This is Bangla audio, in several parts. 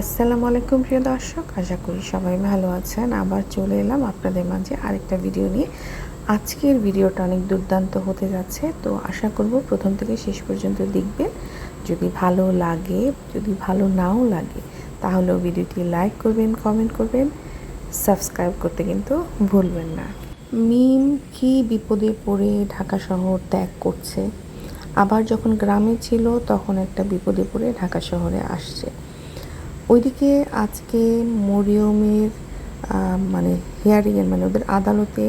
আসসালামু আলাইকুম প্রিয় দর্শক, আশা করি সবাই ভালো আছেন। আবার চলে এলাম আপনাদের মাঝে আরেকটা ভিডিও নিয়ে। আজকের ভিডিওটা অনেক দুর্দান্ত হতে যাচ্ছে, তো আশা করব প্রথম থেকে শেষ পর্যন্ত দেখবেন। যদি ভালো লাগে, যদি ভালো নাও লাগে, তাহলেও ভিডিওটি লাইক করবেন, কমেন্ট করবেন, সাবস্ক্রাইব করতে কিন্তু ভুলবেন না। মিম কি বিপদে পড়ে ঢাকা শহর ত্যাগ করছে? আবার যখন গ্রামে ছিল, তখন একটা বিপদে পড়ে ঢাকা শহরে আসছে। ওইদিকে আজকে মরিয়মের মানে হিয়ারিংয়ের মানে ওদের আদালতে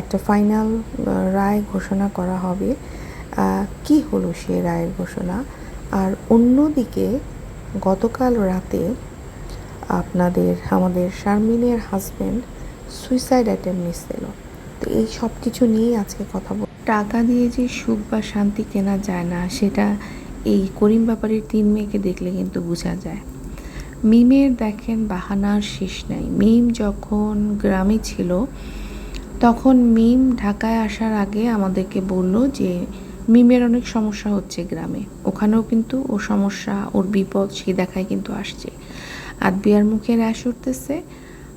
একটা ফাইনাল রায় ঘোষণা করা হবে। কি হলো সে রায়ের ঘোষণা? আর অন্যদিকে গতকাল রাতে আপনাদের, আমাদের শারমিনের হাজব্যান্ড সুইসাইড অ্যাটেম্প নিচ্ছিল তো এই সব কিছু নিয়েই আজকে কথা বল টাকা দিয়ে যে সুখ বা শান্তি কেনা যায় না, সেটা এই করিম ব্যাপারের তিন মেয়েকে দেখলে কিন্তু বোঝা যায়। মিমের দেখেন বাহানার শেষ নাই। মিম যখন গ্রামে ছিল, তখন মিম ঢাকায় আসার আগে আমাদেরকে বলল যে, মিমের অনেক সমস্যা হচ্ছে গ্রামে। ওখানেও কিন্তু ও সমস্যা, ওর বিপদ সে দেখায় কিন্তু আসছে। আর বিয়ার মুখে র্যাশ উঠতেছে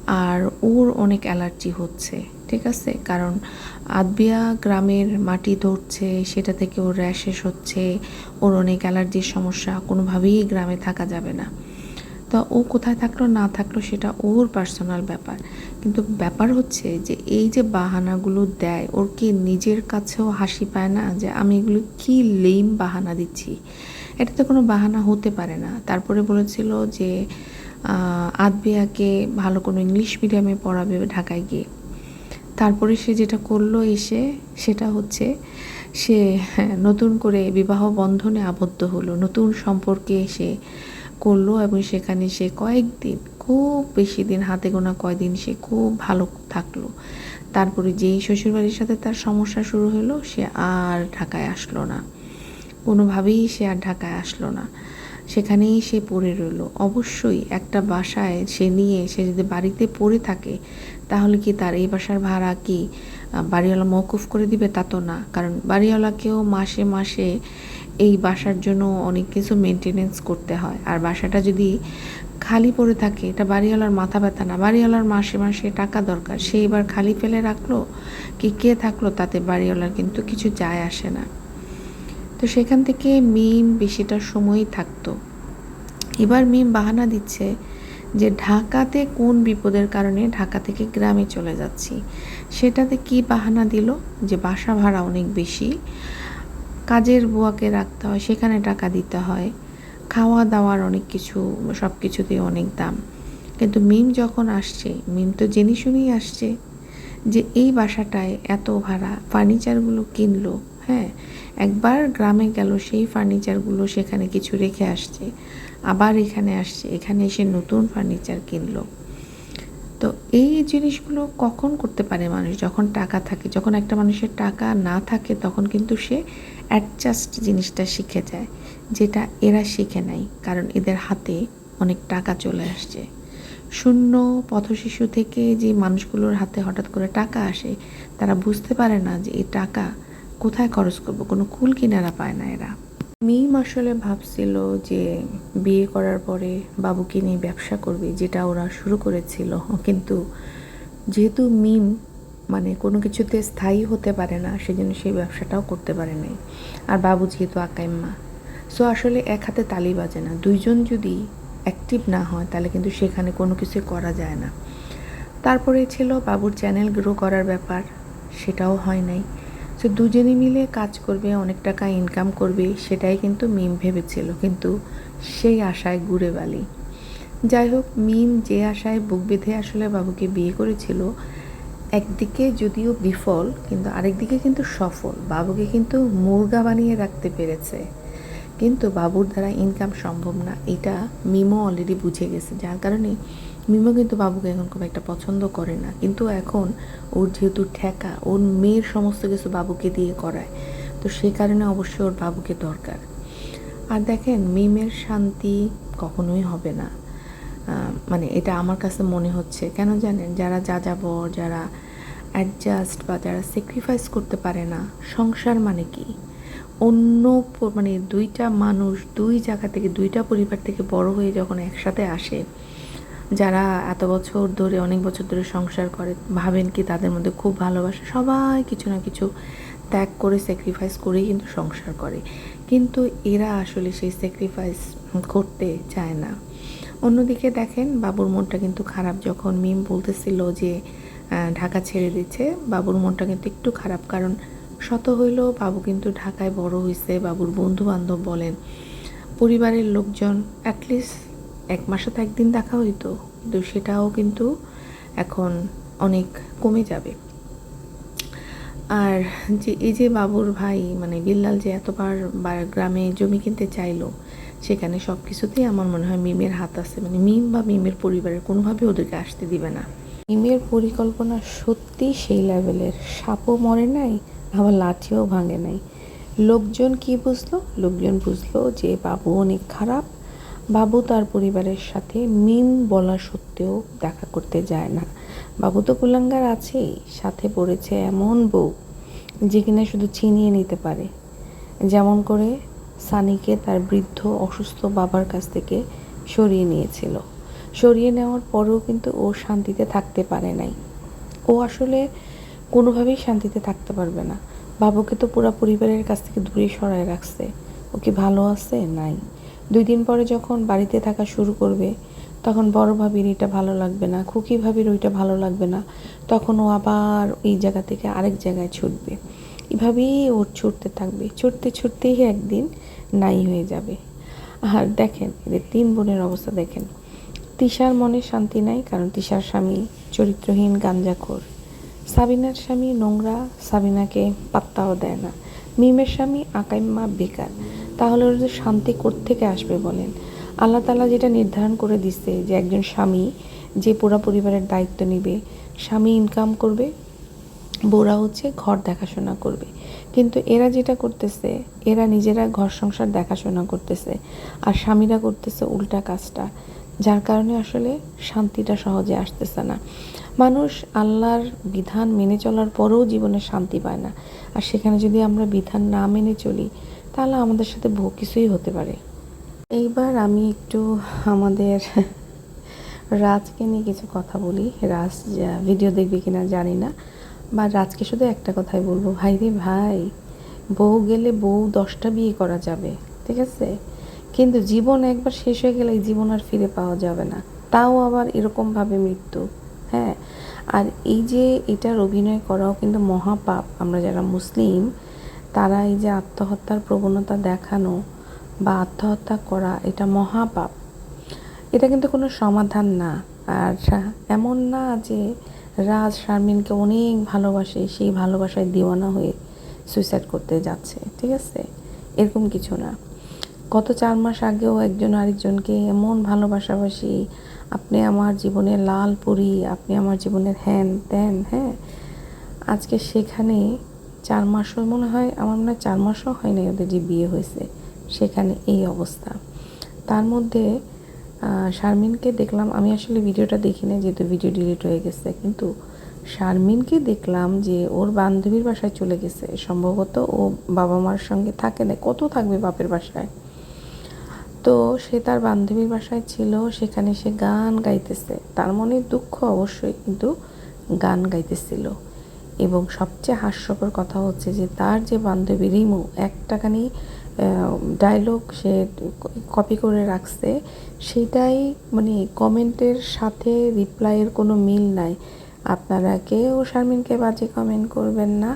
আর ওর অনেক অ্যালার্জি হচ্ছে, ঠিক আছে? কারণ আদবিয়া গ্রামের মাটি ধরছে, সেটা থেকে ওর র্যাশেস হচ্ছে, ওর অনেক অ্যালার্জির সমস্যা, কোনোভাবেই গ্রামে থাকা যাবে না। তা ও কোথায় থাকল, না থাকল সেটা ওর পার্সোনাল ব্যাপার। কিন্তু ব্যাপার হচ্ছে যে এই যে বাহানাগুলো দেয়, ওর কি নিজের কাছেও হাসি পায় না যে আমি এগুলো কি লেম বাহানা দিচ্ছি? এটা তো কোনো বাহানা হতে পারে না। তারপরে বলেছিল যে আদবিয়াকে ভালো কোনো ইংলিশ মিডিয়ামে পড়াবে ঢাকায় গিয়ে। তারপরে সে যেটা করল এসে, সেটা হচ্ছে সে নতুন করে বিবাহ বন্ধনে আবদ্ধ হলো। নতুন সম্পর্কে সে করল এবং সেখানে সে কয়েকদিন, খুব বেশি দিন, হাতে গোনা কয়দিন সে খুব ভালো থাকল। তারপরে যেই শ্বশুরবাড়ির সাথে তার সমস্যা শুরু হলো, সে আর ঢাকায় আসলো না। কোনোভাবেই সে আর ঢাকায় আসলো না। সেখানেই সে পড়ে রইল। অবশ্যই একটা বাসায় সে নিয়ে সে যদি বাড়িতে পড়ে থাকে, তাহলে কি তার এই বাসার ভাড়া কি বাড়িওয়ালা মৌকুফ করে দিবে? তা তো না। কারণ বাড়িওয়ালাকেও মাসে মাসে এই বাসার জন্য অনেক কিছু মেনটেনেন্স করতে হয়। আর বাসাটা যদি খালি পড়ে থাকে, এটা বাড়িওয়ালার মাথা ব্যথা না। বাড়িওয়ালার মাসে মাসে টাকা দরকার। সে এবার খালি ফেলে রাখল কি কে থাকল তাতে বাড়িওয়ালার কিন্তু কিছু যায় আসে না। তো সেখান থেকে মিম বেশিটা সময়ই থাকতো। এবার মিম বাহানা দিচ্ছে যে ঢাকাতে কোন বিপদের কারণে ঢাকা থেকে গ্রামে চলে যাচ্ছি। সেটাতে কি বাহানা দিল? যে বাসা ভাড়া অনেক বেশি। কাজের বুয়াকে রাখতে হয়, সেখানে টাকা দিতে হয়। খাওয়া দাওয়ার অনেক কিছু সব কিছুতেই অনেক দাম। কিন্তু মিম যখন আসছে, মিম তো জেনে শুনেই আসছে যে এই বাসাটায় এত ভাড়া, ফার্নিচারগুলো কিনলো হ্যাঁ? একবার গ্রামে গেল, সেই ফার্নিচারগুলো সেখানে কিছু রেখে আসছে। আবার এখানে আসছে, এখানে এসে নতুন ফার্নিচার কিনলো। তো এই জিনিসগুলো কখন করতে পারে মানুষ? যখন টাকা থাকে, যখন একটা মানুষের টাকা না থাকে, তখন কিন্তু সে অ্যাডজাস্ট জিনিসটা শিখে যায়, যেটা এরা শিখে নাই, কারণ এদের হাতে অনেক টাকা চলে আসছে। শূন্য পথশিশু থেকে যে মানুষগুলোর হাতে হঠাৎ করে টাকা আসে, তারা বুঝতে পারে না যে এই টাকা কোথায় খরচ করব, কোনো কুল কিনারা পায় না এরা। মিম আসলে ভাবছিল যে বিয়ে করার পরে বাবুকে নিয়ে ব্যবসা করবে, যেটা ওরা শুরু করেছিল। কিন্তু যেহেতু মিম মানে কোনো কিছুতে স্থায়ী হতে পারে না, সেজন্য সেই ব্যবসাটাও করতে পারে নাই। আর বাবু যেহেতু আকাইম্মা সো আসলে এক হাতে তালি বাজে না। দুইজন যদি অ্যাক্টিভ না হয়, তাহলে কিন্তু সেখানে কোনো কিছু করা যায় না। তারপরে ছিল বাবুর চ্যানেল গ্রো করার ব্যাপার, সেটাও হয় নাই। সো দুজনে মিলে কাজ করবে, অনেক টাকা ইনকাম করবে, সেটাই কিন্তু মিম ভেবেছিল, কিন্তু সেই আশায় ঘুরে বালি। যাই হোক মিম যে আশায় বুক বেঁধে আসলে বাবুকে বিয়ে করেছিল একদিকে যদিও বিফল, কিন্তু আরেকদিকে কিন্তু সফল। বাবুকে কিন্তু মুরগা বানিয়ে রাখতে পেরেছে। কিন্তু বাবুর দ্বারা ইনকাম সম্ভব না। এটা মিমো অলরেডি বুঝে গেছে। যার কারণে মিমো কিন্তু বাবুকে এখন খুব একটা পছন্দ করে না। কিন্তু এখন ওর যেহেতু ঠেকা, ওর মেয়ের সমস্ত কিছু বাবুকে দিয়ে করায়। তো সে কারণে অবশ্যই ওর বাবুকে দরকার। আর দেখেন, মিমের শান্তি কখনোই হবে না। মানে এটা আমার কাছে মনে হচ্ছে। কেন জানেন? যারা যা যাবর যারা অ্যাডজাস্ট বা যারা স্যাক্রিফাইস করতে পারে না, সংসার মানে কি? অন্য মানে দুইটা মানুষ দুই জায়গা থেকে, দুইটা পরিবার থেকে বড় হয়ে যখন একসাথে আসে, যারা এত বছর ধরে, অনেক বছর ধরে সংসার করে, ভাবেন কি তাদের মধ্যে খুব ভালোবাসা, সবাই কিছু না কিছু ত্যাগ করে স্যাক্রিফাইস করেই কিন্তু সংসার করে। কিন্তু এরা আসলে সেই স্যাক্রিফাইস করতে চায় না। অন্যদিকে দেখেন, বাবুর মনটা কিন্তু খারাপ। যখন মিম বলতেছিল যে ঢাকা ছেড়ে দিচ্ছে, বাবুর মনটা কিন্তু একটু খারাপ। কারণ শত হইলেও বাবু কিন্তু ঢাকায় বড় হয়েছে বাবুর বন্ধু বান্ধব বলেন। পরিবারের লোকজন অ্যাটলিস্ট এক মাসে তো একদিন দেখা হইতো। কিন্তু সেটাও কিন্তু এখন অনেক কমে যাবে। আর যে, এই যে বাবুর ভাই মানে বিল্লাল যে এতবার গ্রামে জমি কিনতে চাইলো সেখানে সব কিছুতেই আমার মনে হয় মিমের হাত আছে। মানে মিম বা মিমের পরিবারের কোনোভাবে ওদেরকে আসতে দিবে না। মিমের পরিকল্পনা সত্যি সেই লেভেলের। সাপও মরে নাই, আবার লাঠিও ভাঙে নাই। লোকজন কি বুঝলো? লোকজন বুঝলো যে বাবু অনেক খারাপ। বাবু তার পরিবারের সাথে মিম বলা সত্ত্বেও দেখা করতে যায় না। বাবু তো কুলাঙ্গার আছেই, সাথে পড়েছে এমন বউ যে কিনা শুধু ছিনিয়ে নিতে পারে। যেমন করে সানিকে তার বৃদ্ধ, অসুস্থ বাবার কাছ থেকে সরিয়ে নিয়েছিল। সরিয়ে নেওয়ার পরেও কিন্তু ও শান্তিতে থাকতে পারে নাই। ও আসলে কোনোভাবেই শান্তিতে থাকতে পারবে না। বাবুকে তো পুরো পরিবারের কাছ থেকে দূরে সরায় রাখছে। ও কি ভালো আছে? নাই। দুই দিন পরে যখন বাড়িতে থাকা শুরু করবে, তখন বড় ভাবির এটা ভালো লাগবে না, খুকি ভাবির ওইটা ভালো লাগবে না। তখন ও আবার এই জায়গা থেকে আরেক জায়গায় ছুটবে। এভাবেই ওর ছুটতে থাকবে। ছুটতে ছুটতেই একদিন নাই হয়ে যাবে। আর দেখেন এদের তিন বোনের অবস্থা দেখেন। তিশার মনে শান্তি নাই, কারণ তিশার স্বামী চরিত্রহীন, গাঞ্জাখোর। সাবিনার স্বামী নোংরা, সাবিনাকে পাত্তাও দেয় না। মিমের স্বামী আকাইম্মা বেকার। তাহলে ওর শান্তি থেকে আসবে বলেন? আল্লাহ তালা যেটা নির্ধারণ করে দিচ্ছে যে একজন স্বামী যে পুরা পরিবারের দায়িত্ব নেবে, স্বামী ইনকাম করবে বউরা হচ্ছে ঘর দেখাশোনা করবে। কিন্তু এরা যেটা করতেছে, এরা নিজেরা ঘর সংসার দেখাশোনা করতেছে আর স্বামীরা করতেছে উল্টা কাজটা, যার কারণে আসলে শান্তিটা সহজে আসতেছে না। মানুষ আল্লাহর বিধান মেনে চলার পরেও জীবনে শান্তি পায় না। আর সেখানে যদি আমরা বিধান না মেনে চলি, তাহলে আমাদের সাথে বহু কিছুই হতে পারে। এইবার আমি একটু আমাদের রাজকে নিয়ে কিছু কথা বলি। রাজ ভিডিও দেখবে কিনা জানি না। বা রাজকে শুধু একটা কথাই বলব ভাই রে ভাই, বউ গেলে বউ দশটা বিয়ে করা যাবে, ঠিক আছে? কিন্তু জীবন একবার শেষ হয়ে গেলে জীবন আর ফিরে পাওয়া যাবে না। তাও আবার এরকমভাবে মৃত্যু হ্যাঁ? আর এই যে এটার অভিনয় করাও কিন্তু মহাপাপ। আমরা যারা মুসলিম, তারা এই যে আত্মহত্যার প্রবণতা দেখানো বা আত্মহত্যা করা, এটা মহাপাপ। এটা কিন্তু কোনো সমাধান না। আর এমন না যে রাজ শারমিনকে অনেক ভালোবাসে, সেই ভালোবাসায় দিওয়ানা হয়ে সুইসাইড করতে যাচ্ছে, ঠিক আছে? এরকম কিছু না। গত চার মাস আগেও একজন আরেকজনকে এমন ভালোবাসাবাসি, আপনি আমার জীবনের লাল পুরি, আপনি আমার জীবনের হ্যান ত্যান হ্যাঁ? আজকে সেখানে চার মাসও মনে হয়, আমার মনে হয় চার মাসও হয় না ওদের যে বিয়ে হয়েছে, সেখানে এই অবস্থা। তার মধ্যে শারমিনকে দেখলাম, আমি আসলে ভিডিওটা দেখি না যেহেতু ভিডিও ডিলিট হয়ে গেছে, কিন্তু শারমিনকে দেখলাম যে ওর বান্ধবীর বাসায় চলে গেছে। সম্ভবত ও বাবা মার সঙ্গে থাকে না, কত থাকবে বাপের বাসায়? তো সে তার বান্ধবীর বাসায় ছিল, সেখানে সে গান গাইতেছে। তার মনে দুঃখ অবশ্যই, কিন্তু গান গাইতেছিল। এবং সবচেয়ে হাস্যকর কথা হচ্ছে যে তার যে বান্ধবী রিমু একটাখানি ডায়লগ সে কপি করে রাখছে, সেটাই মানে কমেন্টের সাথে রিপ্লাইয়ের কোনো মিল নাই। আপনারা কেউ শারমিনকে বাজে কমেন্ট করবেন না,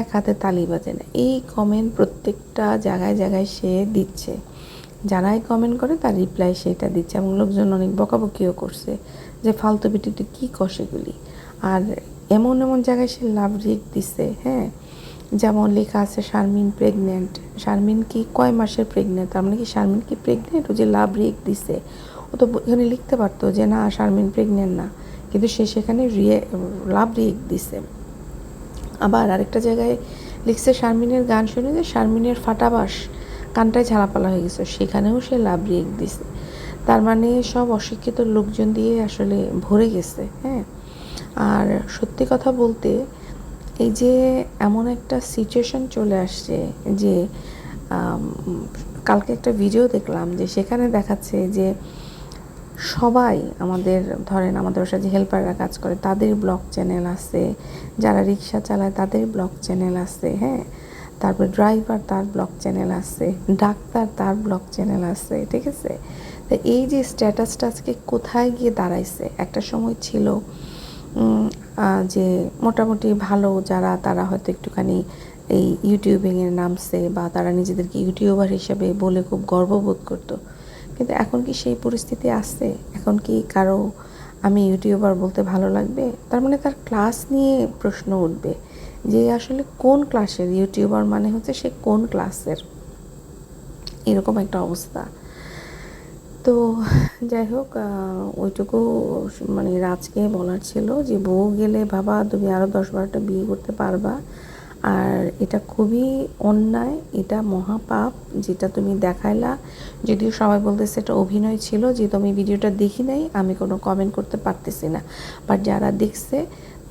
এক হাতে তালি বাজে না। এই কমেন্ট প্রত্যেকটা জায়গায় জায়গায় সে দিচ্ছে। যারাই কমেন্ট করে, তার রিপ্লাই সেটা দিচ্ছে। এবং লোকজন অনেক বকাবকিও করছে যে ফালতু বিটিতে কী কষেগুলি আর এমন এমন জায়গায় সে লাভ রিক দিছে হ্যাঁ? যেমন লেখা আছে, শারমিন প্রেগনেন্ট শারমিন কি কয় মাসের প্রেগনেন্ট তার মানে কি শারমিন কি প্রেগনেন্ট ও যে লাভ রিক দিছে। ও তো এখানে লিখতে পারতো যে, না, শারমিন প্রেগনেন্ট না। কিন্তু সে সেখানে রিয়ে লাভ রিক দিছে। আবার আরেকটা জায়গায় লিখছে শারমিনের গান শুনে যে শারমিনের ফাটাবাস কানটায় ঝালাপালা হয়ে গেছে। সেখানেও সে লাভ রিয়েক দিছে। তার মানে সব অশিক্ষিত লোকজন দিয়ে আসলে ভরে গেছে হ্যাঁ? আর সত্যি কথা বলতে এই যে এমন একটা সিচুয়েশন চলে আসছে যে কালকে একটা ভিডিও দেখলাম যে সেখানে দেখাচ্ছে যে সবাই আমাদের, ধরেন আমাদের বাসায় যে হেল্পাররা কাজ করে, তাদের ব্লগ চ্যানেল আছে, যারা রিক্সা চালায় তাদের ব্লগ চ্যানেল আছে হ্যাঁ? তারপর ড্রাইভার তার ব্লগ চ্যানেল আছে, ডাক্তার তার ব্লগ চ্যানেল আছে, ঠিক আছে? তো এই যে স্ট্যাটাসটা আজকে কোথায় গিয়ে দাঁড়াইছে? একটা সময় ছিল যে মোটামুটি ভালো যারা, তারা হয়তো একটুখানি এই ইউটিউবিংয়ের নামছে বা তারা নিজেদেরকে ইউটিউবার হিসেবে বলে খুব গর্ববোধ করতো। কিন্তু এখন কি সেই পরিস্থিতি আসছে এখন কি কারও আমি ইউটিউবার বলতে ভালো লাগবে? তার মানে তার ক্লাস নিয়ে প্রশ্ন উঠবে যে আসলে কোন ক্লাসের ইউটিউবার মানে হচ্ছে সে কোন ক্লাসের এরকম একটা অবস্থা। তো যাই হোক ওইটুকু মানে রাজকে বলার ছিল যে, বউ গেলে বাবা তুমি আরও দশ বারোটা বিয়ে করতে পারবা। আর এটা খুবই অন্যায়, এটা মহাপাপ যেটা তুমি দেখাইলা। যদিও সবাই বলতেছে এটা অভিনয় ছিল যে তুমি ভিডিওটা দেখি নাই, আমি কোনো কমেন্ট করতে পারতেছি না। বাট যারা দেখছে,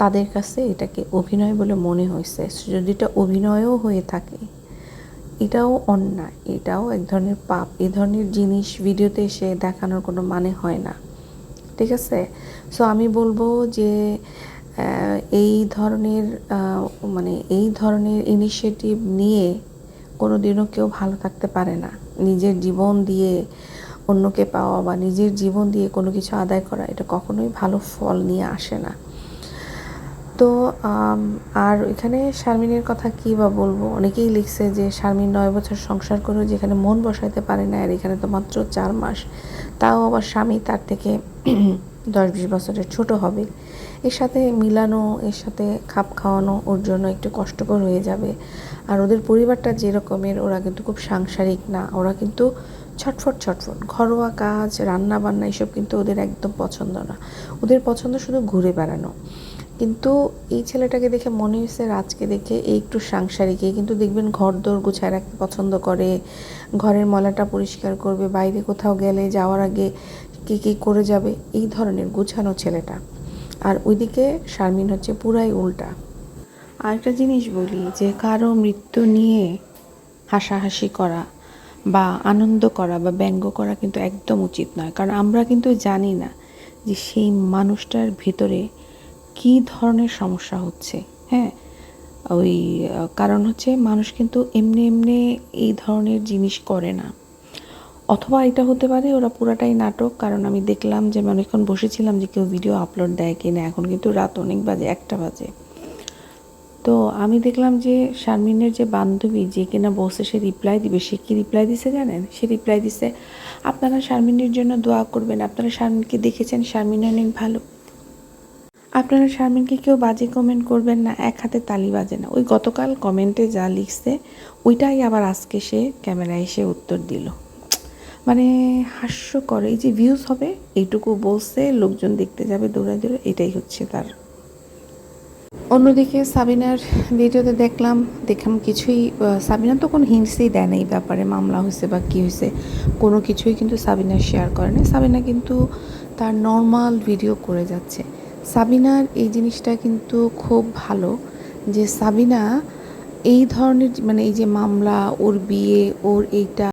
তাদের কাছে এটাকে অভিনয় বলে মনে হয়েছে যদি এটা অভিনয়ও হয়ে থাকে এটাও অন্যায়, এটাও এক ধরনের পাপ, এ ধরনের জিনিস ভিডিওতে এসে দেখানোর কোনো মানে হয় না, ঠিক আছে? সো আমি বলব যে এই ধরনের মানে এই ধরনের ইনিশিয়েটিভ নিয়ে কোনো দিনও কেউ ভালো থাকতে পারে না। নিজের জীবন দিয়ে অন্যকে পাওয়া বা নিজের জীবন দিয়ে কোনো কিছু আদায় করা, এটা কখনোই ভালো ফল নিয়ে আসে না। তো আর এখানে শারমিনের কথা কী বা বলব? অনেকেই লিখছে যে শারমিন নয় বছর সংসার করেও যেখানে মন বসাইতে পারে না, আর এখানে তো মাত্র চার মাস। তাও আবার স্বামী তার থেকে দশ বিশ বছরের ছোট হবে। এর সাথে মিলানো, এর সাথে খাপ খাওয়ানো, ওর জন্য একটু কষ্টকর হয়ে যাবে। আর ওদের পরিবারটা যেরকমের, ওরা কিন্তু খুব সাংসারিক না। ওরা কিন্তু ছটফট ছটফট। ঘরোয়া কাজ রান্না বান্না এসব কিন্তু ওদের একদম পছন্দ না। ওদের পছন্দ শুধু ঘুরে বেড়ানো। কিন্তু এই ছেলেটাকে দেখে মনে হয়েছে রাজকে দেখে এই একটু সাংসারিক কিন্তু দেখবেন ঘর দোর গুছায় রাখতে পছন্দ করে, ঘরের মলাটা পরিষ্কার করবে, বাইরে কোথাও গেলে যাওয়ার আগে কী কী করে যাবে, এই ধরনের গুছানো ছেলেটা। আর ওইদিকে শারমিন হচ্ছে পুরাই উল্টা। আরেকটা জিনিস বলি যে, কারও মৃত্যু নিয়ে হাসাহাসি করা বা আনন্দ করা বা ব্যঙ্গ করা কিন্তু একদম উচিত নয়। কারণ আমরা কিন্তু জানি না যে সেই মানুষটার ভিতরে কী ধরনের সমস্যা হচ্ছে? হ্যাঁ? ওই, কারণ হচ্ছে মানুষ কিন্তু এমনি এমনি এই ধরনের জিনিস করে না। অথবা এটা হতে পারে ওরা পুরাটাই নাটক, কারণ আমি দেখলাম যে আমি অনেকক্ষণ বসেছিলাম যে কেউ ভিডিও আপলোড দেয় কি না, এখন কিন্তু রাত অনেক বাজে, একটা বাজে। তো আমি দেখলাম যে শারমিনের যে বান্ধবী যে কিনা বসে সে রিপ্লাই দিবে, সে কি রিপ্লাই দিছে জানেন? সে রিপ্লাই দিছে, আপনারা শারমিনের জন্য দোয়া করবেন, আপনারা শারমিনকে দেখেছেন, শারমিন অনেক ভালো। আপনারা শারমিনকে কেউ বাজে কমেন্ট করবেন না, এক হাতে তালি বাজে না। ওই গতকাল কমেন্টে যা লিখছে, ওইটাই আবার আজকে সে ক্যামেরায় এসে উত্তর দিল। মানে হাস্যকর, এই যে ভিউজ হবে, এইটুকু বলছে, লোকজন দেখতে যাবে, দৌড়ায় দৌড়ে এটাই হচ্ছে তার। অন্যদিকে সাবিনার ভিডিওতে দেখলাম দেখলাম কিছুই সাবিনা তো কোনো হিন্টসই দেয় না এই ব্যাপারে, মামলা হয়েছে বা কী হয়েছে, কোনো কিছুই কিন্তু সাবিনা শেয়ার করে না সাবিনা কিন্তু তার নর্মাল ভিডিও করে যাচ্ছে। সাবিনার এই জিনিসটা কিন্তু খুব ভালো যে সাবিনা এই ধরনের মানে এই যে মামলা, ওর বিয়ে, ওর এইটা